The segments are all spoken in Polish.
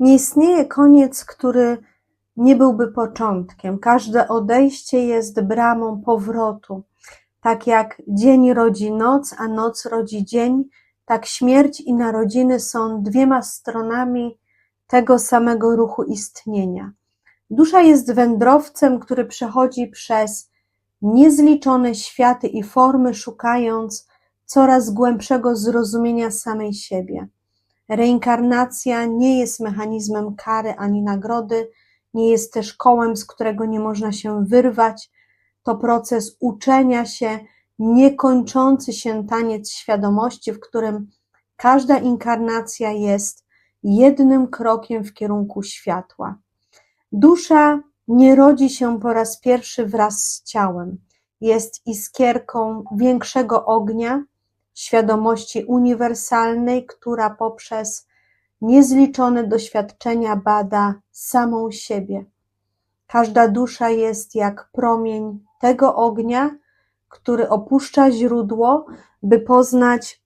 Nie istnieje koniec, który nie byłby początkiem. Każde odejście jest bramą powrotu. Tak jak dzień rodzi noc, a noc rodzi dzień, tak śmierć i narodziny są dwiema stronami tego samego ruchu istnienia. Dusza jest wędrowcem, który przechodzi przez niezliczone światy i formy, szukając coraz głębszego zrozumienia samej siebie. Reinkarnacja nie jest mechanizmem kary ani nagrody, nie jest też kołem, z którego nie można się wyrwać. To proces uczenia się, niekończący się taniec świadomości, w którym każda inkarnacja jest jednym krokiem w kierunku światła. Dusza nie rodzi się po raz pierwszy wraz z ciałem. Jest iskierką większego ognia, świadomości uniwersalnej, która poprzez niezliczone doświadczenia bada samą siebie. Każda dusza jest jak promień tego ognia, który opuszcza źródło, by poznać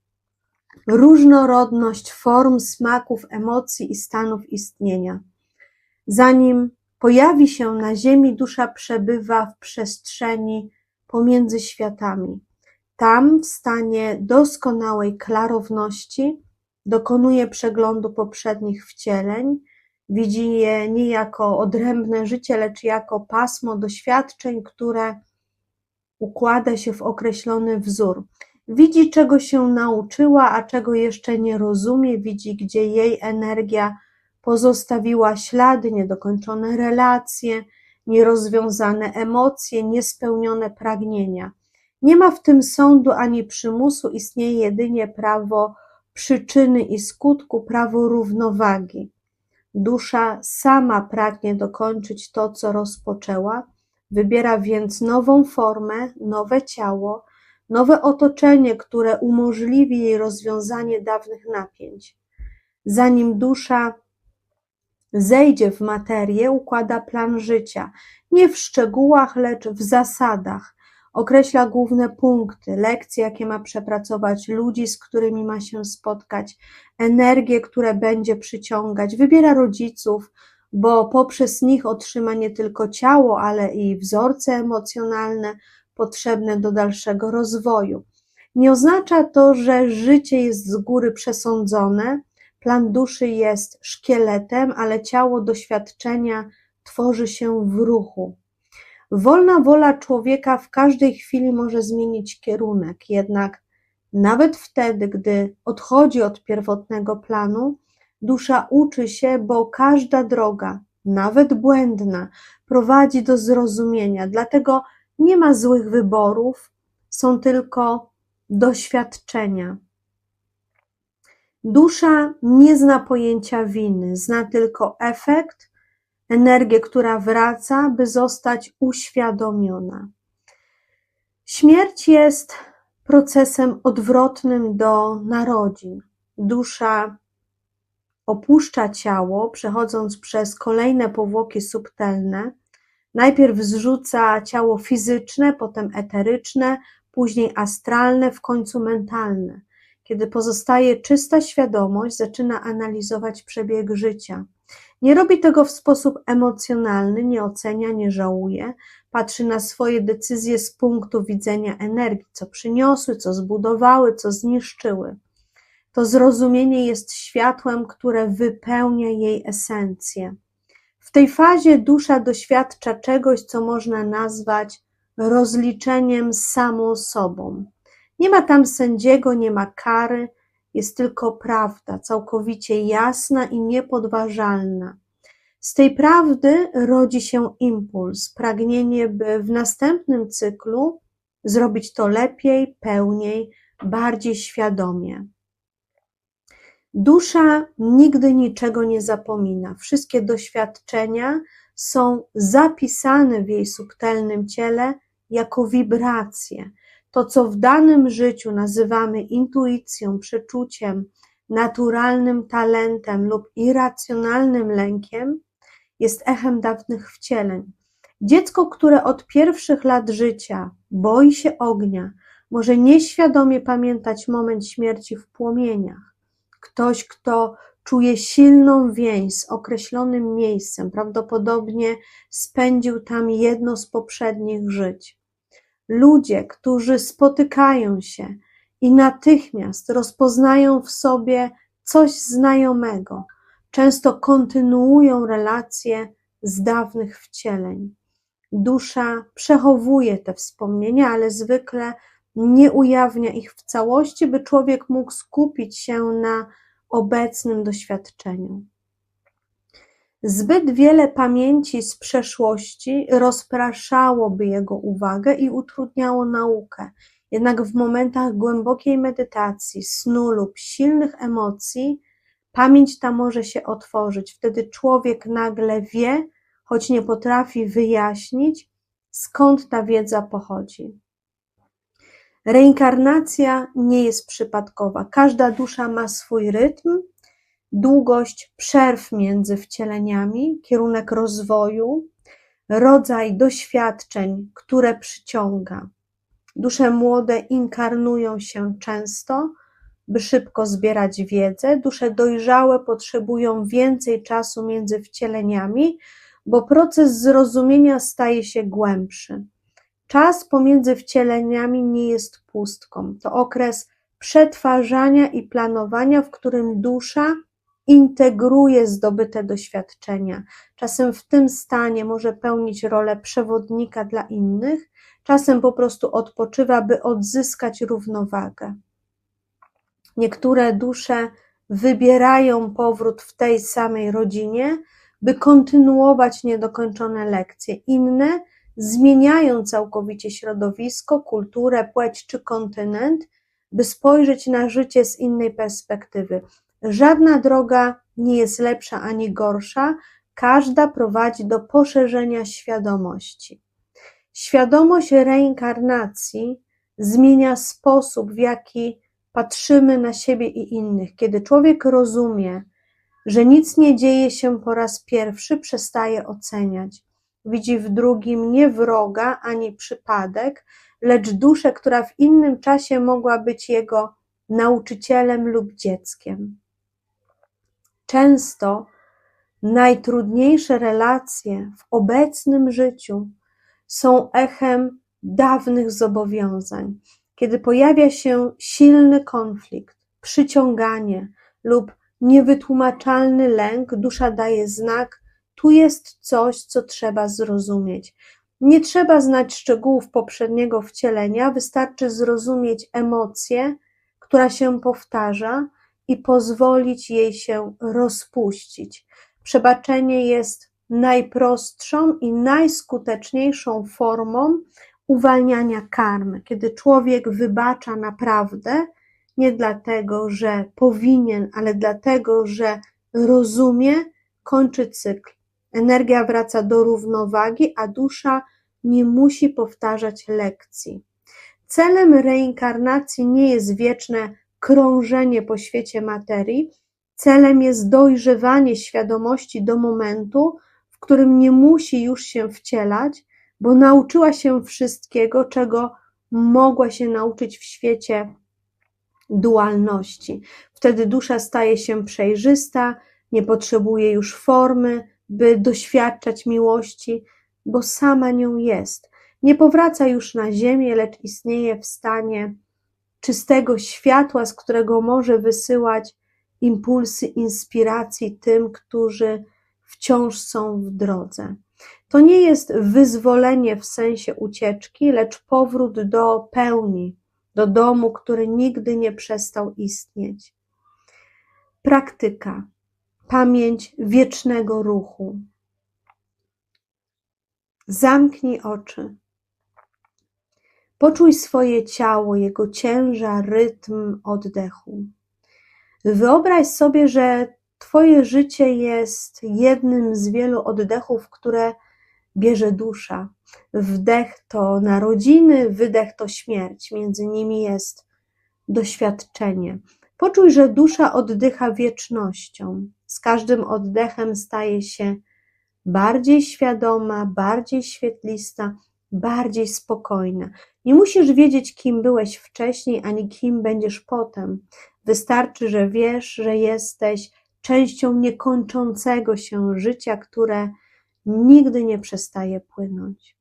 różnorodność form, smaków, emocji i stanów istnienia. Zanim pojawi się na Ziemi, dusza przebywa w przestrzeni pomiędzy światami. Tam, w stanie doskonałej klarowności, dokonuje przeglądu poprzednich wcieleń, widzi je nie jako odrębne życie, lecz jako pasmo doświadczeń, które układa się w określony wzór. Widzi, czego się nauczyła, a czego jeszcze nie rozumie, widzi, gdzie jej energia pozostawiła ślady, niedokończone relacje, nierozwiązane emocje, niespełnione pragnienia. Nie ma w tym sądu ani przymusu, istnieje jedynie prawo przyczyny i skutku, prawo równowagi. Dusza sama pragnie dokończyć to, co rozpoczęła, wybiera więc nową formę, nowe ciało, nowe otoczenie, które umożliwi jej rozwiązanie dawnych napięć. Zanim dusza zejdzie w materię, układa plan życia, nie w szczegółach, lecz w zasadach. Określa główne punkty, lekcje, jakie ma przepracować, ludzi, z którymi ma się spotkać, energie, które będzie przyciągać, wybiera rodziców, bo poprzez nich otrzyma nie tylko ciało, ale i wzorce emocjonalne potrzebne do dalszego rozwoju. Nie oznacza to, że życie jest z góry przesądzone, Plan duszy jest szkieletem, ale ciało doświadczenia tworzy się w ruchu. Wolna wola człowieka w każdej chwili może zmienić kierunek, jednak nawet wtedy, gdy odchodzi od pierwotnego planu, dusza uczy się, bo każda droga, nawet błędna, prowadzi do zrozumienia. Dlatego nie ma złych wyborów, są tylko doświadczenia. Dusza nie zna pojęcia winy, zna tylko efekt, energię, która wraca, by zostać uświadomiona. Śmierć jest procesem odwrotnym do narodzin. Dusza opuszcza ciało, przechodząc przez kolejne powłoki subtelne. Najpierw zrzuca ciało fizyczne, potem eteryczne, później astralne, w końcu mentalne. Kiedy pozostaje czysta świadomość, zaczyna analizować przebieg życia. Nie robi tego w sposób emocjonalny, nie ocenia, nie żałuje, patrzy na swoje decyzje z punktu widzenia energii, co przyniosły, co zbudowały, co zniszczyły. To zrozumienie jest światłem, które wypełnia jej esencję. W tej fazie dusza doświadcza czegoś, co można nazwać rozliczeniem samą sobą. Nie ma tam sędziego, nie ma kary, jest tylko prawda, całkowicie jasna i niepodważalna. Z tej prawdy rodzi się impuls, pragnienie, by w następnym cyklu zrobić to lepiej, pełniej, bardziej świadomie. Dusza nigdy niczego nie zapomina. Wszystkie doświadczenia są zapisane w jej subtelnym ciele jako wibracje. To, co w danym życiu nazywamy intuicją, przeczuciem, naturalnym talentem lub irracjonalnym lękiem, jest echem dawnych wcieleń. Dziecko, które od pierwszych lat życia boi się ognia, może nieświadomie pamiętać moment śmierci w płomieniach. Ktoś, kto czuje silną więź z określonym miejscem, prawdopodobnie spędził tam jedno z poprzednich żyć. Ludzie, którzy spotykają się i natychmiast rozpoznają w sobie coś znajomego, często kontynuują relacje z dawnych wcieleń. Dusza przechowuje te wspomnienia, ale zwykle nie ujawnia ich w całości, by człowiek mógł skupić się na obecnym doświadczeniu. Zbyt wiele pamięci z przeszłości rozpraszałoby jego uwagę i utrudniało naukę. Jednak w momentach głębokiej medytacji, snu lub silnych emocji, pamięć ta może się otworzyć. Wtedy człowiek nagle wie, choć nie potrafi wyjaśnić, skąd ta wiedza pochodzi. Reinkarnacja nie jest przypadkowa. Każda dusza ma swój rytm, długość przerw między wcieleniami, kierunek rozwoju, rodzaj doświadczeń, które przyciąga. Dusze młode inkarnują się często, by szybko zbierać wiedzę. Dusze dojrzałe potrzebują więcej czasu między wcieleniami, bo proces zrozumienia staje się głębszy. Czas pomiędzy wcieleniami nie jest pustką. To okres przetwarzania i planowania, w którym dusza integruje zdobyte doświadczenia. Czasem w tym stanie może pełnić rolę przewodnika dla innych, czasem po prostu odpoczywa, by odzyskać równowagę. Niektóre dusze wybierają powrót w tej samej rodzinie, by kontynuować niedokończone lekcje. Inne zmieniają całkowicie środowisko, kulturę, płeć czy kontynent, by spojrzeć na życie z innej perspektywy. Żadna droga nie jest lepsza ani gorsza, każda prowadzi do poszerzenia świadomości. Świadomość reinkarnacji zmienia sposób, w jaki patrzymy na siebie i innych. Kiedy człowiek rozumie, że nic nie dzieje się po raz pierwszy, przestaje oceniać. Widzi w drugim nie wroga ani przypadek, lecz duszę, która w innym czasie mogła być jego nauczycielem lub dzieckiem. Często najtrudniejsze relacje w obecnym życiu są echem dawnych zobowiązań. Kiedy pojawia się silny konflikt, przyciąganie lub niewytłumaczalny lęk, dusza daje znak, tu jest coś, co trzeba zrozumieć. Nie trzeba znać szczegółów poprzedniego wcielenia, wystarczy zrozumieć emocję, która się powtarza i pozwolić jej się rozpuścić. Przebaczenie jest najprostszą i najskuteczniejszą formą uwalniania karmy, kiedy człowiek wybacza naprawdę, nie dlatego, że powinien, ale dlatego, że rozumie, kończy cykl. Energia wraca do równowagi, a dusza nie musi powtarzać lekcji. Celem reinkarnacji nie jest wieczne krążenie po świecie materii, celem jest dojrzewanie świadomości do momentu, w którym nie musi już się wcielać, bo nauczyła się wszystkiego, czego mogła się nauczyć w świecie dualności. Wtedy dusza staje się przejrzysta, nie potrzebuje już formy, by doświadczać miłości, bo sama nią jest. Nie powraca już na ziemię, lecz istnieje w stanie czystego światła, z którego może wysyłać impulsy inspiracji tym, którzy wciąż są w drodze. To nie jest wyzwolenie w sensie ucieczki, lecz powrót do pełni, do domu, który nigdy nie przestał istnieć. Praktyka, pamięć wiecznego ruchu. Zamknij oczy. Poczuj swoje ciało, jego ciężar, rytm oddechu. Wyobraź sobie, że Twoje życie jest jednym z wielu oddechów, które bierze dusza. Wdech to narodziny, wydech to śmierć. Między nimi jest doświadczenie. Poczuj, że dusza oddycha wiecznością. Z każdym oddechem staje się bardziej świadoma, bardziej świetlista, bardziej spokojna. Nie musisz wiedzieć, kim byłeś wcześniej, ani kim będziesz potem. Wystarczy, że wiesz, że jesteś częścią niekończącego się życia, które nigdy nie przestaje płynąć.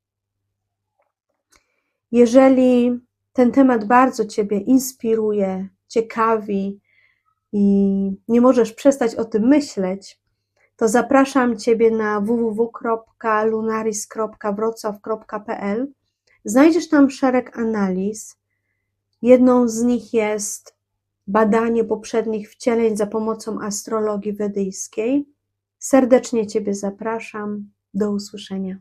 Jeżeli ten temat bardzo Ciebie inspiruje, ciekawi i nie możesz przestać o tym myśleć, to zapraszam Ciebie na www.lunaris.wrocław.pl. Znajdziesz tam szereg analiz. Jedną z nich jest badanie poprzednich wcieleń za pomocą astrologii wedyjskiej. Serdecznie Ciebie zapraszam. Do usłyszenia.